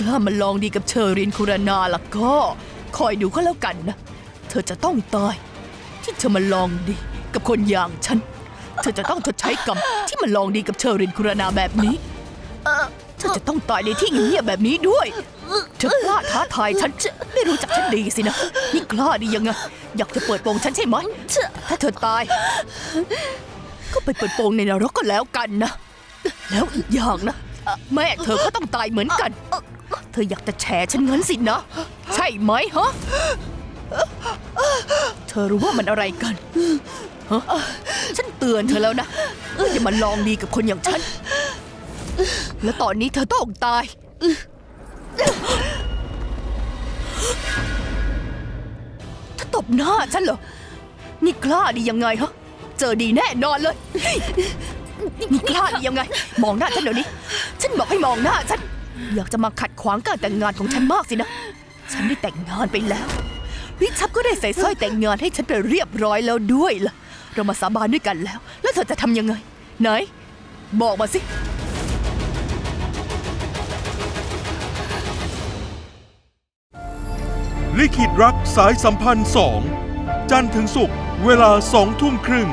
กล้ามาลองดีกับเชอรินคุรนาล่ะก็ คอยดูก็แล้วกันนะ เธอจะต้องตาย ที่เธอมาลองดีกับคนอย่างฉัน เธอจะต้องชดใช้กรรมที่มาลองดีกับเชอรินคุรนาแบบนี้ เธอจะต้องตายในที่เงียบแบบนี้ด้วย เธอกล้าท้าทายฉันไม่รู้จักฉันดีสินะ นี่กล้าดียังไง อยากจะเปิดโปงฉันใช่ไหม ถ้าเธอตาย ก็ไปเปิดโปงในนรกก็แล้วกันนะ แล้วอีกอย่างนะ แม่เธอก็ต้องตายเหมือนกัน เธออยากจะแฉฉันงั้นสินะ ใช่ไหมฮะ เธอรู้ว่ามันอะไรกันฮะฉันเตือนเธอแล้วนะอย่ามาลองดีกับคนอย่างฉัน แล้วตอนนี้เธอต้องตายเธอตบหน้าฉันเหรอ นี่กล้าดียังไงฮะ เจอดีแน่นอนเลย นี่กล้าดียังไง มองหน้าฉันเดี๋ยวนี้ ฉันบอกให้มองหน้าฉัน อยากจะมาขัดขวางการแต่งงานของฉันมากสินะ ฉันได้แต่งงานไปแล้ว ริชับก็ได้ใส่สร้อยแต่งงานให้ฉันไปเรียบร้อยแล้วด้วยล่ะ เรามาสาบานด้วยกันแล้ว แล้วเธอจะทำยังไง ไหน บอกมาสิ ลิขิตรักสายสัมพันธ์สองจันทร์ถึงศุกร์เวลาสองทุ่มครึ่ง